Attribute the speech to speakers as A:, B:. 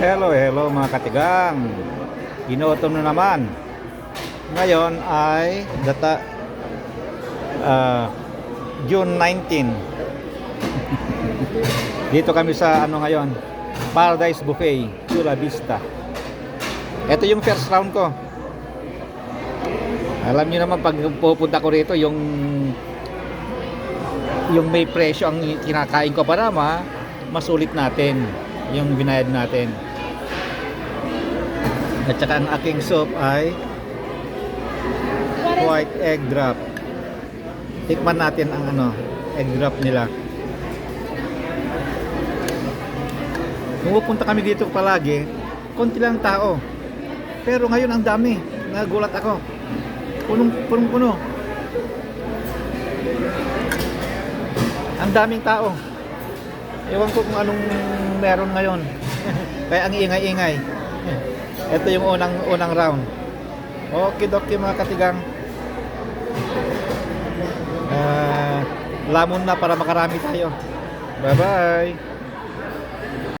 A: Hello, hello mga katigang. Inutom na naman. Ngayon ay data ah, June 19. Dito kami sa ano ngayon, Paradise Buffet, Chula Vista. Ito yung first round ko. Alam niyo naman pag pupunta ko rito yung yung may presyo ang kinakain ko para ma masulit natin yung binayad natin. At saka ang aking soup ay white egg drop. Tikman natin ang ano, egg drop nila. Kung pupunta kami dito palagi, konti lang tao. Pero ngayon ang dami. Nagulat ako. Punong punong puno. Ang daming tao. Ewan ko kung anong meron ngayon. Kaya ang ingay-ingay. Ito yung unang unang round. Okay, doki mga katigang. Ah, lamon na para makarami tayo. Bye-bye.